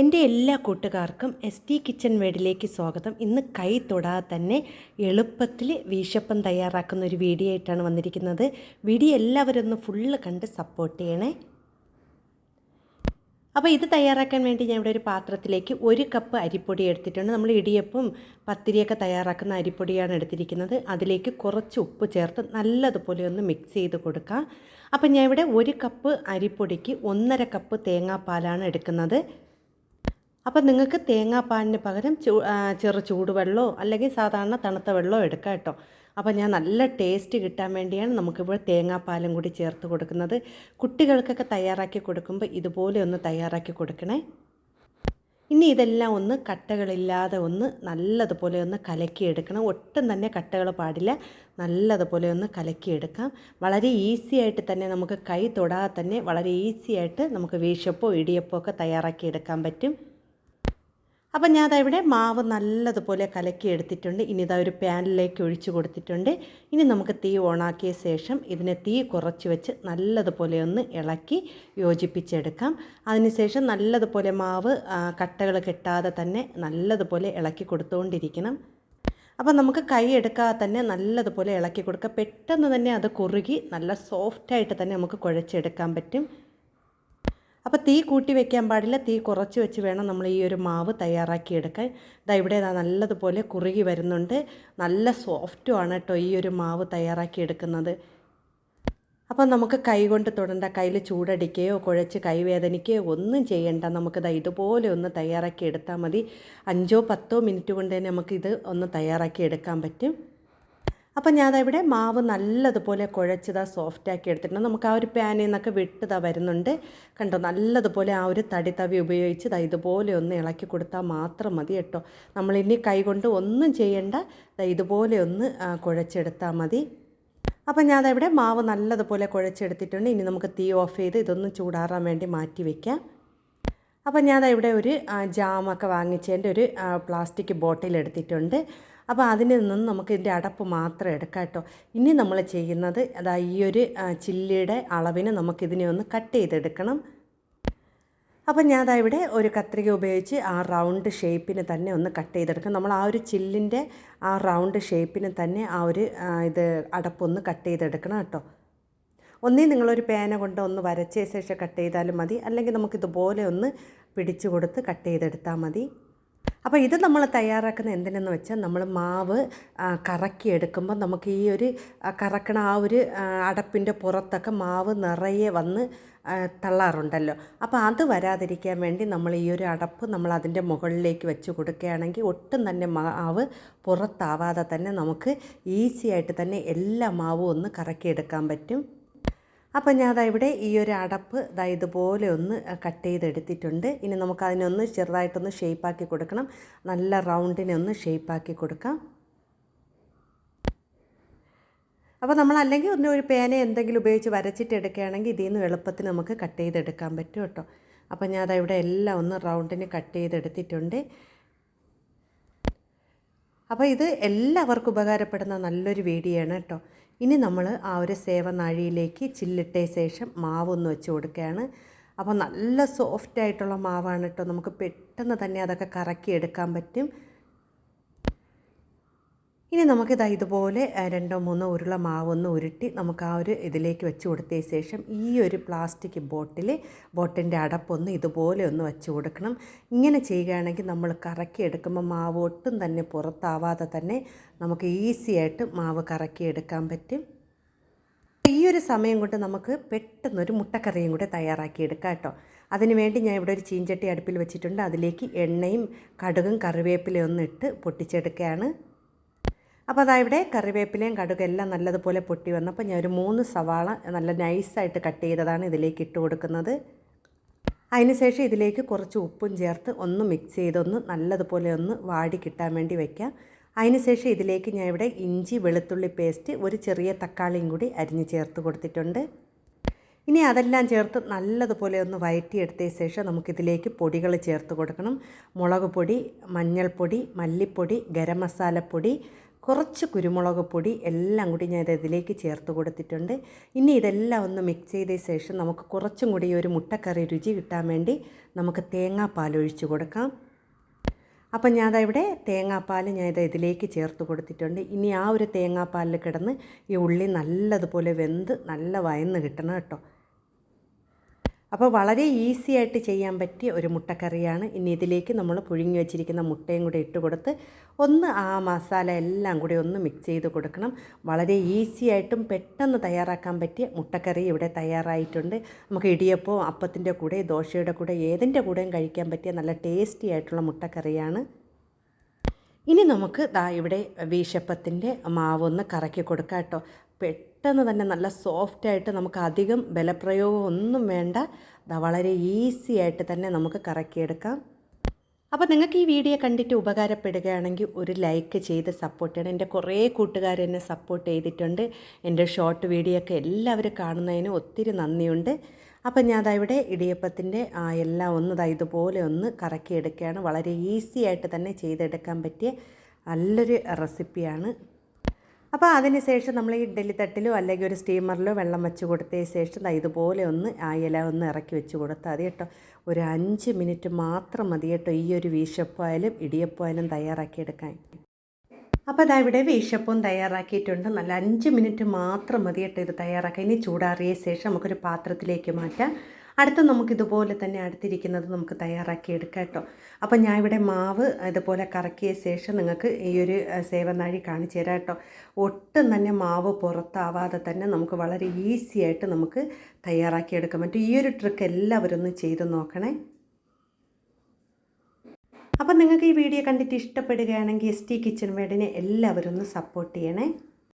എന്റെ എല്ലാ കൂട്ടുകാർക്കും എസ് ടി കിച്ചൺ വേഡിലേക്ക് സ്വാഗതം. ഇന്ന് കൈ തൊടാതെ തന്നെ എളുപ്പത്തിൽ വീശപ്പം തയ്യാറാക്കുന്ന ഒരു വീഡിയോ ആയിട്ടാണ് വന്നിരിക്കുന്നത്. വീഡിയോ എല്ലാവരും ഒന്ന് ഫുള്ള് കണ്ട് സപ്പോർട്ട് ചെയ്യണേ. അപ്പോൾ ഇത് തയ്യാറാക്കാൻ വേണ്ടി ഞാൻ ഇവിടെ ഒരു പാത്രത്തിലേക്ക് ഒരു കപ്പ് അരിപ്പൊടി എടുത്തിട്ടുണ്ട്. നമ്മൾ ഇടിയപ്പം പത്തിരിയൊക്കെ തയ്യാറാക്കുന്ന അരിപ്പൊടിയാണ് എടുത്തിരിക്കുന്നത്. അതിലേക്ക് കുറച്ച് ഉപ്പ് ചേർത്ത് നല്ലതുപോലെ ഒന്ന് മിക്സ് ചെയ്ത് കൊടുക്കാം. അപ്പോൾ ഞാൻ ഇവിടെ ഒരു കപ്പ് അരിപ്പൊടിക്ക് ഒന്നര കപ്പ് തേങ്ങാപ്പാലാണ് എടുക്കുന്നത്. അപ്പം നിങ്ങൾക്ക് തേങ്ങാപ്പാലിന് പകരം ചൂ ചെറു ചൂടുവെള്ളമോ അല്ലെങ്കിൽ സാധാരണ തണുത്ത വെള്ളമോ എടുക്കാം കേട്ടോ. അപ്പോൾ ഞാൻ നല്ല ടേസ്റ്റ് കിട്ടാൻ വേണ്ടിയാണ് നമുക്കിവിടെ തേങ്ങാപ്പാലും കൂടി ചേർത്ത് കൊടുക്കുന്നത്. കുട്ടികൾക്കൊക്കെ തയ്യാറാക്കി കൊടുക്കുമ്പോൾ ഇതുപോലെ ഒന്ന് തയ്യാറാക്കി കൊടുക്കണേ. ഇനി ഇതെല്ലാം ഒന്ന് കട്ടകളില്ലാതെ ഒന്ന് നല്ലതുപോലെ ഒന്ന് കലക്കിയെടുക്കണം ഒട്ടും തന്നെ കട്ടകൾ പാടില്ല. നല്ലതുപോലെ ഒന്ന് കലക്കിയെടുക്കാം വളരെ ഈസി ആയിട്ട് തന്നെ നമുക്ക് കൈ തൊടാതെ തന്നെ വളരെ ഈസി ആയിട്ട് നമുക്ക് വീശപ്പോ ഇടിയപ്പോ ഒക്കെ തയ്യാറാക്കി എടുക്കാൻ പറ്റും. അപ്പം ഞാൻ ഇവിടെ മാവ് നല്ലതുപോലെ കലക്കി എടുത്തിട്ടുണ്ട്. ഇനി ഇതാ ഒരു പാനിലേക്ക് ഒഴിച്ചു കൊടുത്തിട്ടുണ്ട്. ഇനി നമുക്ക് തീ ഓണാക്കിയ ശേഷം ഇതിനെ തീ കുറച്ച് വെച്ച് നല്ലതുപോലെ ഒന്ന് ഇളക്കി യോജിപ്പിച്ചെടുക്കാം. അതിനുശേഷം നല്ലതുപോലെ മാവ് കട്ടകൾ കെട്ടാതെ തന്നെ നല്ലതുപോലെ ഇളക്കി കൊടുത്തുകൊണ്ടിരിക്കണം അപ്പം നമുക്ക് കൈ എടുക്കാതെ തന്നെ നല്ലതുപോലെ ഇളക്കി കൊടുക്കുക പെട്ടെന്ന് തന്നെ അത് കുറുകി നല്ല സോഫ്റ്റായിട്ട് തന്നെ നമുക്ക് കുഴച്ചെടുക്കാൻ പറ്റും. അപ്പോൾ തീ കൂട്ടി വെക്കാൻ പാടില്ല. തീ കുറച്ച് വെച്ച് വേണം നമ്മൾ ഈ ഒരു മാവ് തയ്യാറാക്കിയെടുക്കാൻ ഇതാ ഇവിടെ നല്ലതുപോലെ കുറുകി വരുന്നുണ്ട്. നല്ല സോഫ്റ്റും ആണ് കേട്ടോ ഈ ഒരു മാവ് തയ്യാറാക്കിയെടുക്കുന്നത് അപ്പോൾ നമുക്ക് കൈ കൊണ്ട് തുടണ്ട കയ്യിൽ ചൂടടിക്കുകയോ കുഴച്ച് കൈവേദനിക്കുകയോ ഒന്നും ചെയ്യണ്ട. നമുക്കിത് ഇതുപോലെ ഒന്ന് തയ്യാറാക്കി എടുത്താൽ മതി. അഞ്ചോ പത്തോ മിനിറ്റ് കൊണ്ട് തന്നെ നമുക്കിത് ഒന്ന് തയ്യാറാക്കി എടുക്കാൻ പറ്റും. അപ്പം ഇവിടെ മാവ് നല്ലതുപോലെ കുഴച്ചതാ സോഫ്റ്റാക്കി എടുത്തിട്ടുണ്ട്. നമുക്ക് ആ ഒരു പാനിൽ നിന്നൊക്കെ വിട്ടതാ വരുന്നുണ്ട്. കണ്ടോ നല്ലതുപോലെ ആ ഒരു തടി തവി ഉപയോഗിച്ച് ദാ ഇതുപോലെ ഒന്ന് ഇളക്കി കൊടുത്താൽ മാത്രം മതി കേട്ടോ. നമ്മളിനി കൈ കൊണ്ട് ഒന്നും ചെയ്യേണ്ട. ദാ ഇതുപോലെ ഒന്ന് കുഴച്ചെടുത്താൽ മതി. അപ്പം ഞാനവിടെ മാവ് നല്ലതുപോലെ കുഴച്ചെടുത്തിട്ടുണ്ട്. ഇനി നമുക്ക് തീ ഓഫ് ചെയ്ത് ഇതൊന്ന് ചൂടാറാൻ വേണ്ടി മാറ്റി വയ്ക്കാം അപ്പം ഇവിടെ ഒരു ജാമൊക്കെ വാങ്ങിച്ചതിന്റെ ഒരു പ്ലാസ്റ്റിക് ബോട്ടിൽ എടുത്തിട്ടുണ്ട്. അപ്പോൾ അതിൽ നിന്നും നമുക്ക് ഇതിന്റെ അടപ്പ് മാത്രം എടുക്കാം കേട്ടോ. ഇനി നമ്മൾ ചെയ്യുന്നത് അതാ ഈ ഒരു ചില്ലിയുടെ അളവിന് നമുക്കിതിനെ ഒന്ന് കട്ട് ചെയ്തെടുക്കണം. അപ്പം ഞാൻ അതാ ഇവിടെ ഒരു കത്രിക ഉപയോഗിച്ച് ആ റൗണ്ട് ഷേപ്പിന് തന്നെ ഒന്ന് കട്ട് ചെയ്തെടുക്കാം. നമ്മൾ ആ ഒരു ചില്ലിന്റെ ആ റൗണ്ട് ഷേപ്പിന് തന്നെ ആ ഒരു ഇത് അടപ്പൊന്ന് കട്ട് ചെയ്തെടുക്കണം കേട്ടോ. ഒന്നേ നിങ്ങളൊരു പേന കൊണ്ട് ഒന്ന് വരച്ച ശേഷം കട്ട് ചെയ്താലും മതി. അല്ലെങ്കിൽ നമുക്കിതുപോലെ ഒന്ന് പിടിച്ചു കൊടുത്ത് കട്ട് ചെയ്തെടുത്താൽ മതി. അപ്പോൾ ഇത് നമ്മൾ തയ്യാറാക്കുന്ന എന്തിനെന്ന് വെച്ചാൽ നമ്മൾ മാവ് കറക്കി എടുക്കുമ്പോൾ നമുക്ക് ഈ ഒരു കറക്കണ ആ ഒരു അടപ്പിന്റെ പുറത്തൊക്കെ മാവ് നിറയെ വന്ന് തള്ളാറുണ്ടല്ലോ. അപ്പോൾ അത് വരാതിരിക്കാൻ വേണ്ടി നമ്മൾ ഈ ഒരു അടപ്പ് നമ്മൾ അതിന്റെ മുകളിലേക്ക് വെച്ച് കൊടുക്കുകയാണെങ്കിൽ ഒട്ടും തന്നെ മാവ് പുറത്താവാതെ തന്നെ നമുക്ക് ഈസി ആയിട്ട് തന്നെ എല്ലാ മാവും ഒന്ന് കറക്കിയെടുക്കാൻ പറ്റും. അപ്പം ഞാൻ ഇവിടെ ഈ ഒരു അടപ്പ് ദാ ഇതുപോലെ ഒന്ന് കട്ട് ചെയ്തെടുത്തിട്ടുണ്ട്. ഇനി നമുക്ക് അതിനൊന്ന് ചെറുതായിട്ടൊന്ന് ഷേപ്പാക്കി കൊടുക്കണം. നല്ല റൗണ്ടിനെ ഒന്ന് ഷേപ്പാക്കി കൊടുക്കാം. അപ്പോൾ നമ്മൾ അല്ലെങ്കിൽ ഒന്ന് ഒരു പേന എന്തെങ്കിലും ഉപയോഗിച്ച് വരച്ചിട്ട് എടുക്കുകയാണെങ്കിൽ ഇതിൽ നിന്ന് എളുപ്പത്തിൽ നമുക്ക് കട്ട് ചെയ്തെടുക്കാൻ പറ്റും കേട്ടോ. അപ്പോൾ ഞാൻ അതാ ഇവിടെ എല്ലാം ഒന്ന് റൗണ്ടിന് കട്ട് ചെയ്തെടുത്തിട്ടുണ്ട്. അപ്പോൾ ഇത് എല്ലാവർക്കും ഉപകാരപ്പെടുന്ന നല്ലൊരു വീഡിയോ ആണ് കേട്ടോ. ഇനി നമ്മൾ ആ ഒരു സേവനാഴിയിലേക്ക് ചില്ലിട്ട ശേഷം മാവൊന്ന് വെച്ച് കൊടുക്കുകയാണ്. അപ്പോൾ നല്ല സോഫ്റ്റ് ആയിട്ടുള്ള മാവാണ് കേട്ടോ നമുക്ക് പെട്ടെന്ന് തന്നെ അതൊക്കെ കറക്കി എടുക്കാൻ പറ്റും. ഇനി നമുക്കിത് ഇതുപോലെ രണ്ടോ മൂന്നോ ഉരുള മാവൊന്ന് ഉരുട്ടി നമുക്ക് ആ ഒരു ഇതിലേക്ക് വെച്ച് കൊടുത്ത ശേഷം ഈ ഒരു പ്ലാസ്റ്റിക് ബോട്ടിൽ ബോട്ടിന്റെ അടപ്പൊന്ന് ഇതുപോലെ ഒന്ന് വെച്ച് കൊടുക്കണം. ഇങ്ങനെ ചെയ്യുകയാണെങ്കിൽ നമ്മൾ കറക്കി എടുക്കുമ്പോൾ മാവ് ഒട്ടും തന്നെ പുറത്താവാതെ തന്നെ നമുക്ക് ഈസി ആയിട്ട് മാവ് കറക്കി എടുക്കാൻ പറ്റും. ഈ ഒരു സമയം കൊണ്ട് നമുക്ക് പെട്ടെന്നൊരു മുട്ടക്കറിയും കൂടെ തയ്യാറാക്കി എടുക്കാം കേട്ടോ. അതിനുവേണ്ടി ഞാൻ ഇവിടെ ഒരു ചീഞ്ചട്ടി അടുപ്പിൽ വെച്ചിട്ടുണ്ട്. അതിലേക്ക് എണ്ണയും കടുകും കറിവേപ്പിലയും ഒന്ന് ഇട്ട് പൊട്ടിച്ചെടുക്കുകയാണ്. അപ്പോൾ അതാ ഇവിടെ കറിവേപ്പിലയും കടുകെല്ലാം നല്ലതുപോലെ പൊട്ടി വന്നപ്പോൾ ഞാൻ ഒരു മൂന്ന് സവാള നല്ല നൈസായിട്ട് കട്ട് ചെയ്തതാണ് ഇതിലേക്ക് ഇട്ട് കൊടുക്കുന്നത്. അതിനുശേഷം ഇതിലേക്ക് കുറച്ച് ഉപ്പും ചേർത്ത് ഒന്ന് മിക്സ് ചെയ്തൊന്ന് നല്ലതുപോലെ ഒന്ന് വാടി കിട്ടാൻ വേണ്ടി വയ്ക്കാം അതിനുശേഷം ഇതിലേക്ക് ഞാൻ ഇവിടെ ഇഞ്ചി വെളുത്തുള്ളി പേസ്റ്റ് ഒരു ചെറിയ തക്കാളിയും കൂടി അരിഞ്ഞ് ചേർത്ത് കൊടുത്തിട്ടുണ്ട്. ഇനി അതെല്ലാം ചേർത്ത് നല്ലതുപോലെ ഒന്ന് വയറ്റിയെടുത്ത ശേഷം നമുക്കിതിലേക്ക് പൊടികൾ ചേർത്ത് കൊടുക്കണം. മുളക് പൊടി മഞ്ഞൾപ്പൊടി മല്ലിപ്പൊടി ഗരം മസാലപ്പൊടി കുറച്ച് കുരുമുളക് പൊടി എല്ലാം കൂടി ഞാൻ ഇത് ഇതിലേക്ക് ചേർത്ത് കൊടുത്തിട്ടുണ്ട്. ഇനി ഇതെല്ലാം ഒന്ന് മിക്സ് ചെയ്ത ശേഷം നമുക്ക് കുറച്ചും കൂടി ഒരു മുട്ടക്കറി രുചി കിട്ടാൻ വേണ്ടി നമുക്ക് തേങ്ങാപ്പാൽ ഒഴിച്ച് കൊടുക്കാം. അപ്പം ഞാൻ ഇവിടെ തേങ്ങാപ്പാൽ ഞാൻ ഇത് ഇതിലേക്ക് ചേർത്ത് കൊടുത്തിട്ടുണ്ട്. ഇനി ആ ഒരു തേങ്ങാപ്പാലിൽ കിടന്ന് ഈ ഉള്ളി നല്ലതുപോലെ വെന്ത് നല്ല വയന്ന് കിട്ടണം കേട്ടോ. അപ്പോൾ വളരെ ഈസി ആയിട്ട് ചെയ്യാൻ പറ്റിയ ഒരു മുട്ടക്കറിയാണ്. ഇനി ഇതിലേക്ക് നമ്മൾ പുഴുങ്ങി വെച്ചിരിക്കുന്ന മുട്ടയും കൂടി ഇട്ട് കൊടുത്ത് ഒന്ന് ആ മസാല എല്ലാം കൂടി ഒന്ന് മിക്സ് ചെയ്ത് കൊടുക്കണം. വളരെ ഈസി ആയിട്ടും പെട്ടെന്ന് തയ്യാറാക്കാൻ പറ്റിയ മുട്ടക്കറി ഇവിടെ തയ്യാറായിട്ടുണ്ട്. നമുക്ക് ഇടിയപ്പോ അപ്പത്തിന്റെ കൂടെ ദോശയുടെ കൂടെ ഏതിന്റെ കൂടെയും കഴിക്കാൻ പറ്റിയ നല്ല ടേസ്റ്റി ആയിട്ടുള്ള മുട്ടക്കറിയാണ്. ഇനി നമുക്ക് ദാ ഇവിടെ വീശപ്പത്തിന്റെ മാവൊന്ന് കറക്കി കൊടുക്കാം കേട്ടോ. പെട്ടെന്ന് തന്നെ നല്ല സോഫ്റ്റായിട്ട് നമുക്ക് അധികം ബലപ്രയോഗം ഒന്നും വേണ്ട. വളരെ ഈസി ആയിട്ട് തന്നെ നമുക്ക് കറക്കിയെടുക്കാം. അപ്പോൾ നിങ്ങൾക്ക് ഈ വീഡിയോ കണ്ടിട്ട് ഉപകാരപ്പെടുകയാണെങ്കിൽ ഒരു ലൈക്ക് ചെയ്ത് സപ്പോർട്ട് ചെയ്യണം. എന്റെ കുറേ കൂട്ടുകാർ എന്നെ സപ്പോർട്ട് ചെയ്തിട്ടുണ്ട്. എന്റെ ഷോർട്ട് വീഡിയോ ഒക്കെ എല്ലാവരും കാണുന്നതിന് ഒത്തിരി നന്ദിയുണ്ട്. അപ്പം ഞാൻ ഇവിടെ ഇടിയപ്പത്തിന്റെ എല്ലാം ഒന്ന് ഇതുപോലെ ഒന്ന് കറക്കി കറക്കിയെടുക്കുകയാണ് വളരെ ഈസി ആയിട്ട് തന്നെ ചെയ്തെടുക്കാൻ പറ്റിയ നല്ലൊരു റെസിപ്പിയാണ്. അപ്പോൾ അതിന് ശേഷം നമ്മൾ ഈ ഇഡ്ഡലി തട്ടിലോ അല്ലെങ്കിൽ ഒരു സ്റ്റീമറിലോ വെള്ളം വെച്ച് കൊടുത്തതിന് ശേഷം ഇതുപോലെ ഒന്ന് ആ ഇല ഒന്ന് ഇറക്കി വെച്ച് കൊടുത്താൽ മതി കേട്ടോ. ഒരു അഞ്ച് മിനിറ്റ് മാത്രം മതി കേട്ടോ ഈ ഒരു വീശപ്പായാലും ഇടിയപ്പായാലും തയ്യാറാക്കിയെടുക്കാൻ അപ്പോൾ അതാ ഇവിടെ വീശപ്പം തയ്യാറാക്കിയിട്ടുണ്ട്. നല്ല അഞ്ച് മിനിറ്റ് മാത്രം മതി കേട്ടോ ഇത് തയ്യാറാക്കി ഇനി ചൂടാറിയ ശേഷം നമുക്കൊരു പാത്രത്തിലേക്ക് മാറ്റാം. അടുത്ത് നമുക്കിതുപോലെ തന്നെ അടുത്തിരിക്കുന്നത് നമുക്ക് തയ്യാറാക്കി എടുക്കാം കേട്ടോ. അപ്പോൾ ഞാൻ ഇവിടെ മാവ് ഇതുപോലെ കറക്കിയ ശേഷം നിങ്ങൾക്ക് ഈ ഒരു സേവനാഴി കാണിച്ചു തരാം കേട്ടോ. ഒട്ടും തന്നെ മാവ് പുറത്താവാതെ തന്നെ നമുക്ക് വളരെ ഈസി ആയിട്ട് നമുക്ക് തയ്യാറാക്കിയെടുക്കാൻ പറ്റും. ഈ ഒരു ട്രിക്ക് എല്ലാവരും ഒന്ന് ചെയ്ത് നോക്കണേ. അപ്പം നിങ്ങൾക്ക് ഈ വീഡിയോ കണ്ടിട്ട് ഇഷ്ടപ്പെടുകയാണെങ്കിൽ എസ് ടി കിച്ചൺ വേഡിനെ എല്ലാവരും ഒന്ന് സപ്പോർട്ട് ചെയ്യണേ.